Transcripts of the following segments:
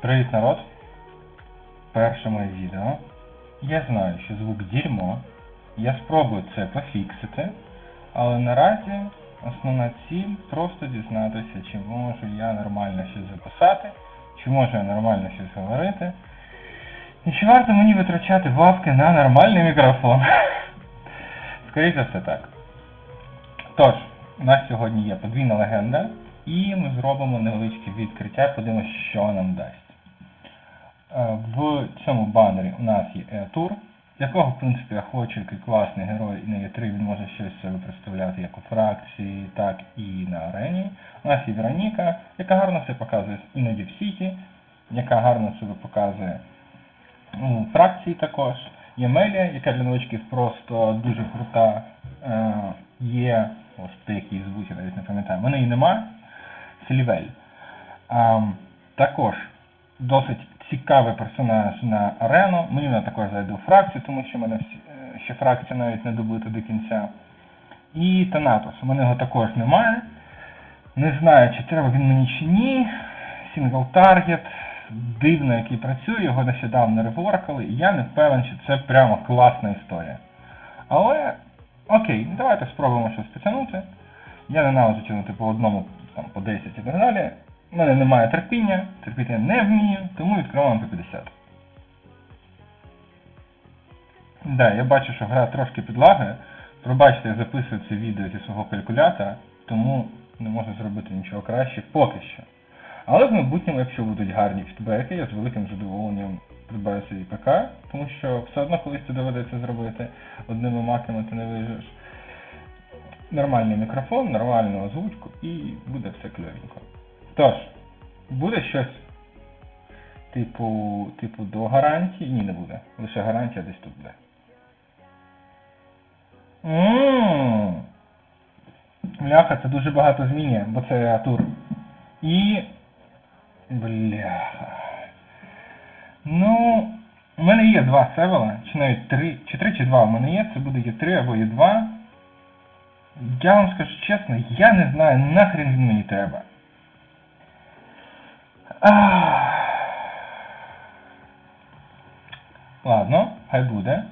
Привіт, народ! Перше моє відео. Я знаю, що звук дерьмо. Я спробую це пофіксити, але наразі основна ціль просто дізнатися, чи можу я нормально щось записати, чи можу я нормально щось говорити. І чи варто мені витрачати бабки на нормальний мікрофон? Скоріше за все так. Тож, у нас сьогодні є подвійна легенда, і ми зробимо невеличке відкриття, подивимося, що нам дасть. Е, В цьому банері у нас є E-Tour, якого, в принципі, який класний герой, і на E3 він може щось себе представляти як у фракції, так і на арені. У нас є Вероніка, яка гарно все показує іноді в Сіті, яка гарно себе показує у фракції також. Є Мелія, яка для новичків просто дуже крута. Е, Є, ось те, як її звуть, я навіть не пам'ятаю. Мене її нема. Слівель. А, також досить цікавий персонаж на арену. Мені вона також зайде у фракцію, тому що в мене е, ще фракція навіть не добита до кінця. І Танатос. У мене його також немає. Не знаю, чи треба він мені чи ні. Сінгл таргет. Дивно, який працює, його нещодавно реворкали, і я не впевнений, що це прямо класна історія. Але окей, давайте спробуємо щось потягнути. Я ненавиджу тягнути по одному, там, по 10 і так далі. У мене немає терпіння, терпіти я не вмію, тому відкриваємо по 50. Да, я бачу, що гра трошки підлагає. Пробачте, я записую це відео зі свого калькулятора, тому не можу зробити нічого краще поки що. Але в майбутньому, якщо будуть гарні фідбеки, я з великим задоволенням придбаю собі ПК, тому що все одно колись це доведеться зробити одними маками ти не вижиш. Нормальний мікрофон, нормальну озвучку і буде все кльовенько. Тож, буде щось типу, типу до гарантії? Ні, не буде. Лише гарантія десь тут буде. Бляха, це дуже багато змінює, бо це Атур. І. Бляха. Ну, у мене є два севела, чи навіть три, чи три, чи два у мене є, це буде є три або є два. Я вам скажу чесно, я не знаю, нахрен він мені треба. Ладно, хай буде.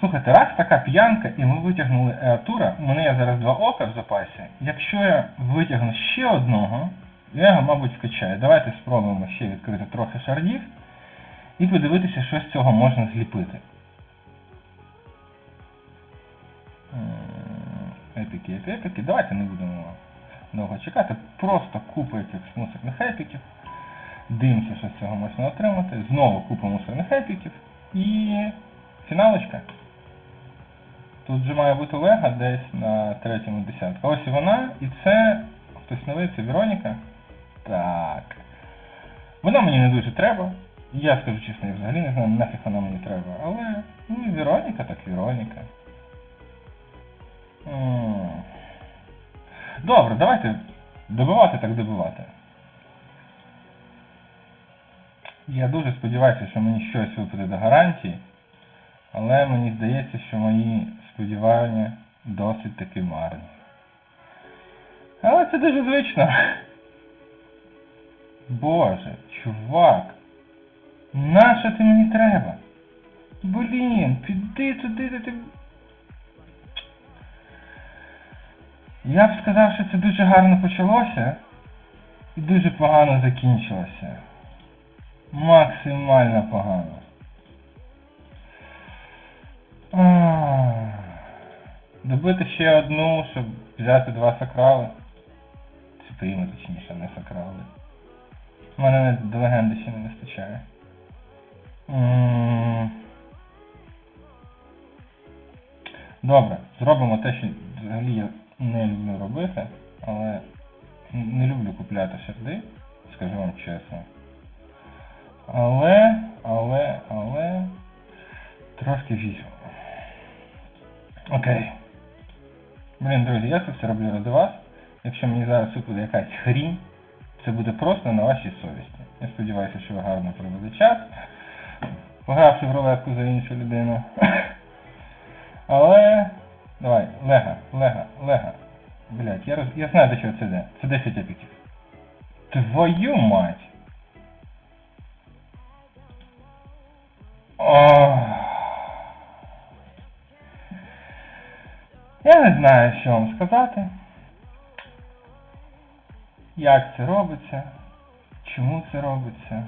Слухайте, раз така п'янка, і ми витягнули Еатура, у мене є зараз два ока в запасі. Якщо я витягну ще одного, я його, мабуть, скачаю. Давайте спробуємо ще відкрити трохи шардів і подивитися, що з цього можна зліпити. Епіки, епіки. Давайте не будемо довго чекати. Просто купа якихось мусорних епіків. Дивимося, що з цього можна отримати. Знову купа мусорних епіків. І фіналочка. Тут же має бути Лега десь на третьому десятку. Ось і вона, і це хтось новий, це Вероніка. Так. Вона мені не дуже треба. Я скажу чесно, я взагалі не знаю, нафіг вона мені треба. Але, ну, Вероніка так Вероніка. Добре, давайте добивати так добивати. Я дуже сподіваюся, що мені щось випаде до гарантії, але мені здається, що мої сподівання досить таки марні. Але це дуже звично. Боже, чувак, нащо ти мені треба? Блін, піди туди, де ти. Я б сказав, що це дуже гарно почалося і дуже погано закінчилося. Максимально погано. Добити ще одну, щоб взяти два сакрали. Чи прийми, точніше, не сакрали. У мене до легенди ще не вистачає. Добре, зробимо те, що взагалі я не люблю робити, але не люблю купляти шарди, скажу вам чесно. Але, але, але трошки візьмемо. Окей. Блін, друзі, я це все роблю ради вас. Якщо мені зараз випаде якась хрінь, це буде просто на вашій совісті. Я сподіваюся, що ви гарно провели час, погравши в рулетку за іншу людину. Але. Давай, лега, лега, лега. Блять, я роз... я знаю до чого це йде. Це 10 епіків. Твою мать! Я не знаю, що вам сказати. Як це робиться? Чому це робиться?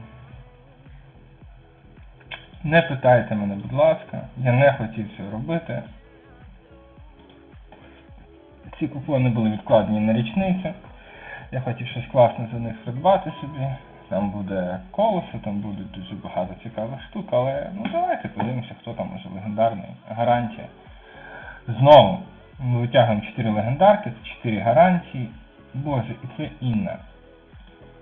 Не питайте мене, будь ласка, я не хотів цього робити. Ці купони були відкладені на річницю. Я хотів щось класне за них придбати собі. Там буде колесо, там буде дуже багато цікавих штук, але ну давайте подивимося, хто там може легендарний. Гарантія. Знову ми витягуємо 4 легендарки, це 4 гарантії. Боже, і це Інна.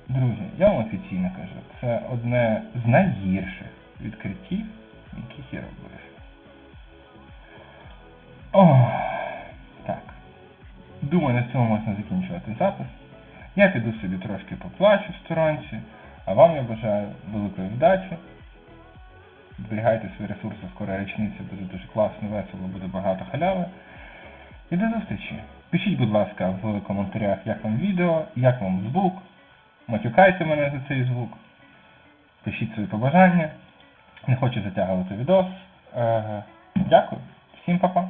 Друзі, я вам офіційно кажу, це одне з найгірших відкриттів, яких я робив. Ох, так. Думаю, на цьому можна закінчувати запис. Я піду собі трошки поплачу в сторонці, а вам я бажаю великої вдачі. Зберігайте свої ресурси, скоро річниця буде дуже класно, весело, буде багато халяви. І до зустрічі. Пишіть, будь ласка, в коментарях, як вам відео, як вам звук. Матюкайте мене за цей звук. Пишіть свої побажання. Не хочу затягувати відос. Е, Дякую. Всім па-па.